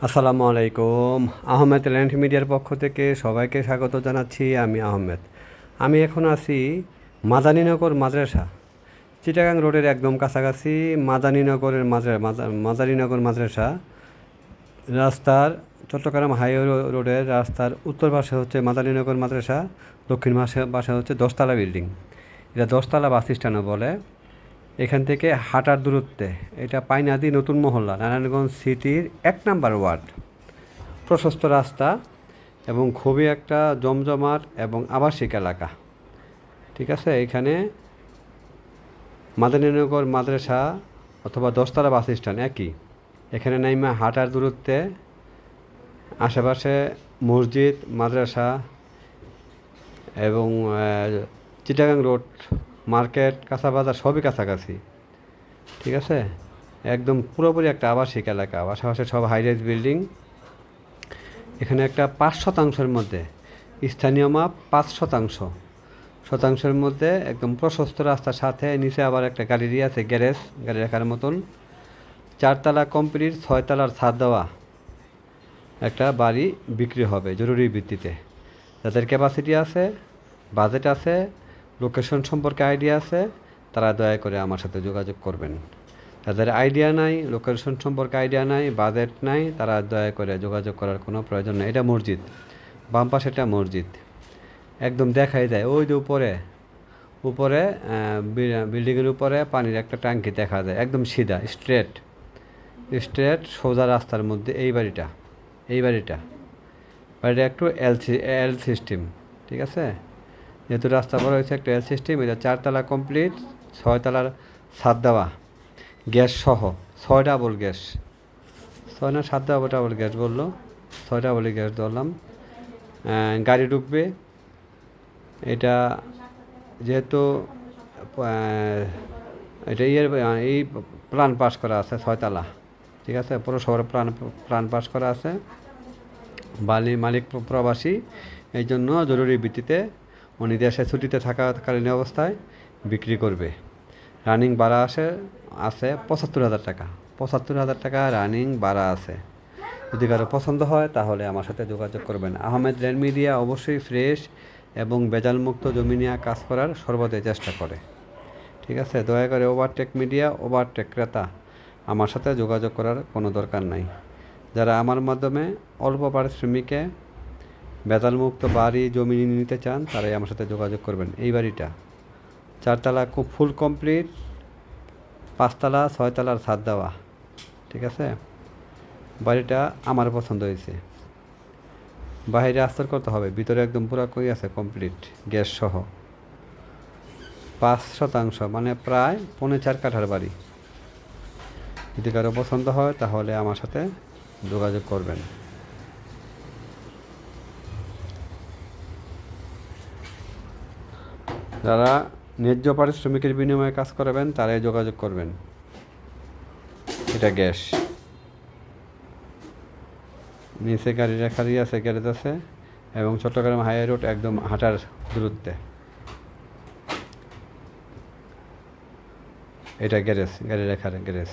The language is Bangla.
আসসালামু আলাইকুম। আহমেদ ল্যান্ড মিডিয়ার পক্ষ থেকে সবাইকে স্বাগত জানাচ্ছি, আমি আহমেদ। আমি এখন আছি মাদানীনগর মাদ্রাসা, চিটাগাং রোডের একদম কাছাকাছি মাদানীনগরের মাদ্রা, মাদা- মাদানীনগর মাদ্রাসা। রাস্তার চট্টগ্রাম হাইওয়ে রোডের রাস্তার উত্তর পাশে হচ্ছে মাদানীনগর মাদ্রাসা, দক্ষিণ পাশে পাশে হচ্ছে দশতলা বিল্ডিং। এটা দশতলা বাস স্ট্যান্ডও বলে। এখান থেকে হাঁটার দূরত্বে। এটা পাইনাদি নতুন মহল্লা, নারায়ণগঞ্জ সিটির এক নাম্বার ওয়ার্ড। প্রশস্ত রাস্তা এবং খুবই একটা জমজমাট এবং আবাসিক এলাকা। ঠিক আছে? এখানে মাদানীনগর মাদ্রাসা অথবা দশতলা বাস স্ট্যান্ড একই। এখানে নাইমা হাঁটার দূরত্বে আশেপাশে মসজিদ, মাদ্রাসা এবং চিটাগাং রোড মার্কেট কাঁচা বাজার সবই কাছাকাছি। ঠিক আছে? একদম পুরোপুরি একটা আবাসিক এলাকা। আশেপাশে সব হাইরাইজ বিল্ডিং এখানে একটা পাঁচ শতাংশের মধ্যে, স্থানীয় মাপ পাঁচ শতাংশ। শতাংশের মধ্যে একদম প্রশস্ত রাস্তার সাথে, নিচে আবার একটা গ্যালারি আছে, গ্যারেজ গাড়ি রাখার মতন। চারতলা কমপ্লিট, ছয়তলার ছাদ দেওয়া। একটা বাড়ি বিক্রি হবে জরুরি ভিত্তিতে। যাদের ক্যাপাসিটি আছে বাজেট আছে লোকেশন সম্পর্কে আইডিয়া আছে, তারা দয়া করে আমার সাথে যোগাযোগ করবেন। যাদের আইডিয়া নাই, লোকেশন সম্পর্কে আইডিয়া নাই, বাজেট নাই, তারা দয়া করে যোগাযোগ করার কোনো প্রয়োজন নেই। এটা মসজিদ, বাম পাশে এটা মসজিদ। একদম দেখাই যায়, ওই যে উপরে উপরে বিল্ডিংয়ের উপরে পানির একটা ট্যাঙ্কি দেখা যায়, একদম সিধা, স্ট্রেট। স্ট্রেট, সোজা রাস্তার মধ্যে, এই বাড়িটা এই বাড়িটা। বাড়িটা একটু এল এল সিস্টেম ঠিক আছে? যেহেতু রাস্তা বড় হয়েছে, একটা এল সিস্টেম এটা চারতলা কমপ্লিট ছয়তলার সাত দেওয়া, গ্যাস সহ, ছয় ডাবল গ্যাস। ছয় না সাত ডাবল ডাবল গ্যাস বলল, ছয় ডাবল গ্যাস ধরলাম। গাড়ি ঢুকবে। এটা যেহেতু এটা ইয়ের এই প্ল্যান পাস করা আছে ছয়তলা, ঠিক আছে? পৌরসভার প্ল্যান প্ল্যান পাস করা আছে। বালি মালিক প্রবাসী, এই জন্য জরুরি ভিত্তিতে উনি দেশে ছুটিতে থাকাকালীন অবস্থায় বিক্রি করবে। রানিং ভাড়া আসে, আছে পঁচাত্তর হাজার টাকা। পঁচাত্তর হাজার টাকা রানিং ভাড়া আছে। যদি কারও পছন্দ হয়, তাহলে আমার সাথে যোগাযোগ করবেন। আহমেদ রেড মিডিয়া অবশ্যই ফ্রেশ এবং বেজালমুক্ত জমি নিয়ে কাজ করার সর্বদাই চেষ্টা করে। ঠিক আছে, দয়া করে ওভারটেক মিডিয়া, ওভারটেক ক্রেতা, আমার সাথে যোগাযোগ করার কোনো দরকার নাই। যারা আমার মাধ্যমে অল্প পারিশ্রমিকে বেতালমুক্ত বাড়ি জমি নিতে চান, তারাই আমার সাথে যোগাযোগ করবেন। এই বাড়িটা। চারতলা ফুল কমপ্লিট, পাঁচতলা, ছয়তলার ছাদ দেওয়া। ঠিক আছে? বাড়িটা আমার পছন্দ হয়েছে। বাইরে আস্তর করতে হবে। ভিতরে একদম পুরো কই আছে, কমপ্লিট। গ্যাস সহ। পাঁচ শতাংশ মানে প্রায় পৌনে চার কাঠার বাড়ি। যদি কারও পছন্দ হয়, তাহলে আমার সাথে যোগাযোগ করবেন। যারা ন্যায্য পারিশ্রমিকের বিনিময়ে কাজ করাবেন, তারাই যোগাযোগ করবেন। এটা গ্যাস। নিচে গাড়ি রাখারই আছে, গ্যারেজ আছে, এবং চট্টগ্রাম হাই রোড একদম হাঁটার দূরত্বে এটা গ্যারেজ গাড়ি রেখার গ্যারেজ।